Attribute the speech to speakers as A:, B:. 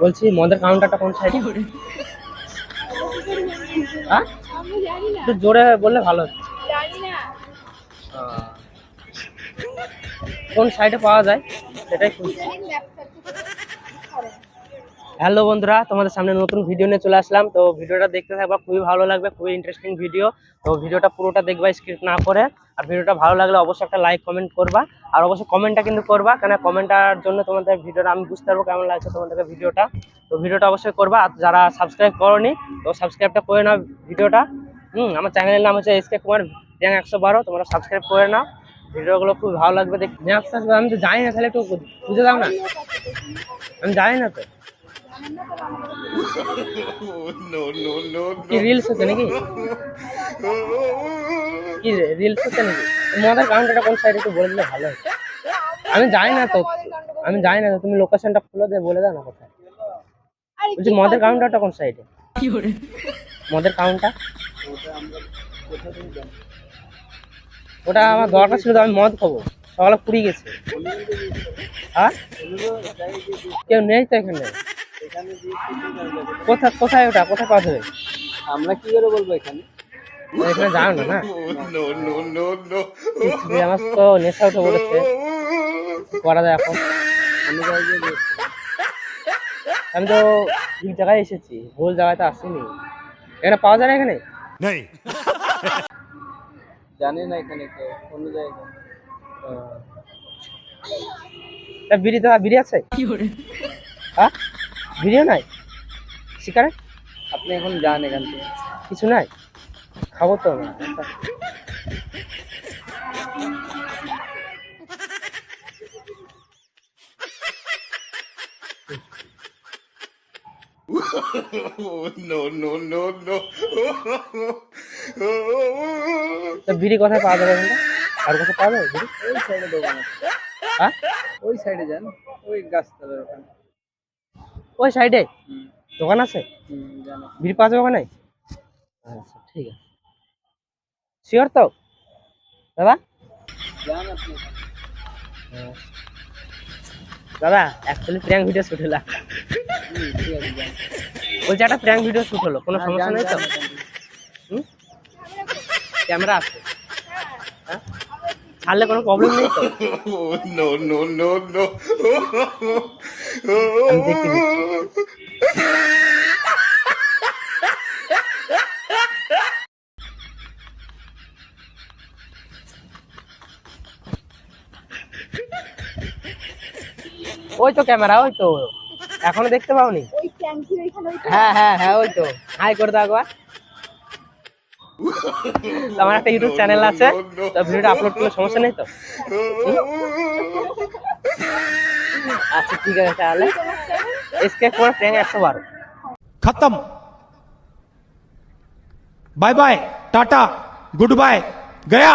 A: বলছি মদের কাউন্টারটা কোন সাইডে একটু জোরে বললে ভালো হতো। কোন সাইডে পাওয়া যায়? সেটাই খুঁজছি হ্যালো বন্ধুরা, তোমাদের সামনে নতুন ভিডিও নিয়ে চলে আসলাম। তো ভিডিওটা দেখতে থাকবা, খুবই ভালো লাগবে, খুবই ইন্টারেস্টিং ভিডিও তো ভিডিওটা পুরোটা দেখবা স্ক্রিপ্ট না করে। আর ভিডিওটা ভালো লাগলে অবশ্যই একটা লাইক কমেন্ট করবা। আর অবশ্যই কমেন্টটা কিন্তু করবা, কেন কমেন্টটার জন্য তোমাদের ভিডিওটা আমি বুঝতে পারব কেমন লাগছে তোমাদেরকে ভিডিওটা। তো ভিডিওটা অবশ্যই করবা, আর যারা সাবস্ক্রাইব করনি, তো সাবস্ক্রাইবটা করে নাও ভিডিওটা। হুম, আমার চ্যানেলের নাম হচ্ছে এস কে কুমার জ্যাং একশো বারো, তোমরা সাবস্ক্রাইব করে নাও। ভিডিওগুলো খুব ভালো লাগবে দেখ ম্যাপস আমি তো জানি না তাহলে একটু বুঝে দাও না। আমি জানি না তো। কি রিলস হচ্ছে নাকি? কি রিলস হচ্ছে নাকি? মদের কাউন্টারটা কোন সাইডে একটু বলে দিলে ভালো হতো আমি জানি না তো আমি জানি না তো তুমি লোকেশনটা খুলে দিয়ে বলে দাও না কোথায়। বলছি মদের কাউন্টারটা কোন সাইডে মদের কাউন্টার ওটা আমার দরকার ছিল তো আমি মদ খাব। সকালে পুড়ি গেছে। হ্যাঁ কেউ নেই তো এখানে? কোথায় কোথায় ওটা? কোথায় পাওয়া যাবে?
B: আমরা কি করে বলব এখানে?
A: এখানে না না? আমার তো নেশা উঠে বলেছে। করা যায় এখন।
B: আমি যাই যে দেখছি।
A: আমি তো ঠিক জায়গায় এসেছি ভুল জায়গায় তো আসিনি। এখানে পাওয়া যায় না এখানে?
C: नहीं
B: জানি না এখানে অন্য জায়গায়।
A: বিড়ি তো বিড়ি আছে? হ্যাঁ বিড়িও নাই? সিগারেট
B: আপনি এখন যান এখান থেকে।
A: কিছু নাই? খাব তো আমরা. তা বিড়ি কোথায় পাওয়া যাবে এখানটা আর কথা পাওয়া যাবে
B: ওই সাইডে দোকান আছে।
A: হ্যাঁ?
B: ওই সাইডে যান। ওই গাছতলার ওখানে।
A: ওই সাইডে? দোকান আছে?
B: জানো।
A: পাওয়া যাবে ওখানে? আচ্ছা ঠিক আছে। শিওর তো? দাদা। দাদা অ্যাকচুয়ালি প্র্যাঙ্ক ভিডিও শুট হলো। বলছি একটা প্র্যাঙ্ক ভিডিও শুট হলো। কোনো
B: হ্যাঁ,
A: সমস্যা নেই তো? ক্যামেরা আছে। ছাড়লে কোনো প্রবলেম নেই তো?
C: No.
A: আমি দেখতে দিচ্ছি ওই তো ক্যামেরা ওই তো। এখনও দেখতে পাওনি? হ্যাঁ হ্যাঁ হ্যাঁ ওই তো। হাই করে দাও একবার। আমার একটা ইউটিউব চ্যানেল আছে তো ভিডিওটা আপলোড করলে সমস্যা নেই তো? আচ্ছা ঠিক আছে তাহলে। এসকে করে ট্রেন একশো বারো।
D: খতম। Bye bye tata good bye Gaya